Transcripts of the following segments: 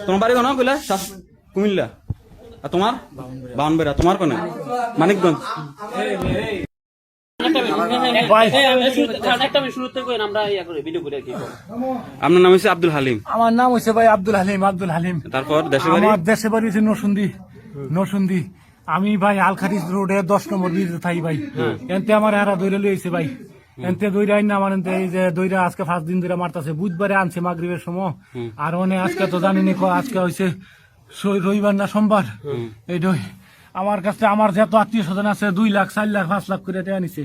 তোমার বাড়ি কোন কইলা কুমিল্লা আর তোমার বাউনবেড়া তোমার কোনে মানিকগঞ্জ আপনার নাম হচ্ছে আব্দুল হালিম আমার নাম হচ্ছে ভাই আব্দুল হালিম আব্দুল হালিম। তারপর দেশের বাড়ি? দেশে বাড়ি হচ্ছে নসুন্দি নসুন্দি আমি ভাই আলখারিজ রোডে দশ নম্বর ব্রিজে থাকি ভাই। এনতে আমার এরা দৈরা লইছে ভাই। এনতে দৈরা আইন আমার এনতে এই যে দৈরা আজকে পাঁচ দিন ধরে মারতাছে। বুধবারে আনছে মাগরিবের সময়। আর অনেক আজকে তো জানিনি আজকে হয়েছে রবিবার না সোমবার। এইটাই আমার কাছে আমার যত আত্মীয় স্বজন আছে দুই লাখ চার লাখ পাঁচ লাখ করে টাকা নিছে।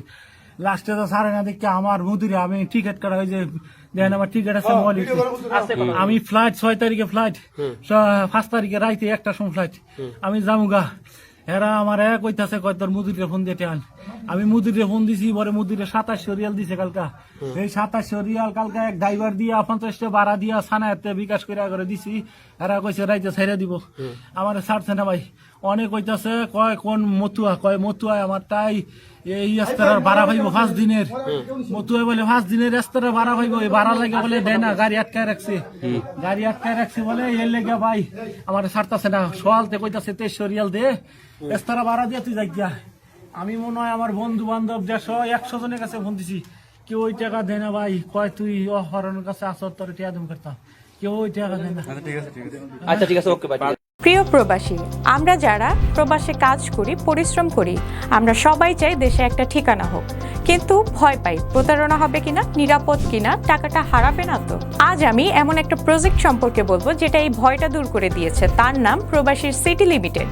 লাস্টে তো সারে না দেখে আমার মুদিরে আমি টিকিট কাটা হয়েছে দেখেন আমার টিকিট আছে আমি ফ্লাইট ছয় তারিখে ফ্লাইট পাঁচ তারিখে রাইতে একটা সময় ফ্লাইট আমি যামুগা। এরা আমার এক কইতাছে কয় তোর মুদিরে ফোন দিয়ে আন আমি মুদিরে ফোন দিছি পরে মুদিরে সাতাশশো রিয়াল দিছে কালকা। এই সাতাশশো রিয়াল কালকা এক ড্রাইভার দিয়া পঞ্চাশটা ভাড়া দিয়া সানায়াতে বিকাশ করে করে দিছি। এরা কইছে রাইতে ছাইরা দিব। আমার ছাড়ছে না ভাই। অনেক কইতাছে কয় কোন মতুয়া কয় মতুয়া আমার তাই এই রাস্তার ভাড়া পাইব পাঁচ দিনের। মতুয়া বলে পাঁচ দিনের রাস্তার ভাড়া পাইব। এই ভাড়া লাগে বলে দেয় না গাড়ি আটকায় রাখছে। গাড়ি আটকায় রাখছে বলে এর লেগে ভাই আমার ছাড়তাছে না। সোয়ালতে কইতাছে তেইশশো রিয়াল দে রাস্তারা ভাড়া দিয়ে তুই যাই আমি মনে হয় আমার বন্ধু বান্ধব যা দেড়শো একশো জনের কাছে ফোন দিছি। কেউ ওই টাকা দেয় না ভাই। কয় তুই অহরণের কাছে আসর তোর টিয়া দম করতাম কেউ ওই টাকা দেয় না। আচ্ছা ঠিক আছে ওকে বাই প্রিয় প্রবাসী আমরা যারা প্রবাসে কাজ করি পরিশ্রম করি আমরা সবাই চাই দেশে একটা ঠিকানা হোক। কিন্তু ভয় পাই প্রতারণা হবে কিনা নিরাপদ কিনা টাকাটা হারাবে না তো? আজ আমি এমন একটা প্রজেক্ট সম্পর্কে বলব যেটা এই ভয়টা দূর করে দিয়েছে। তার নাম প্রবাসীর সিটি লিমিটেড।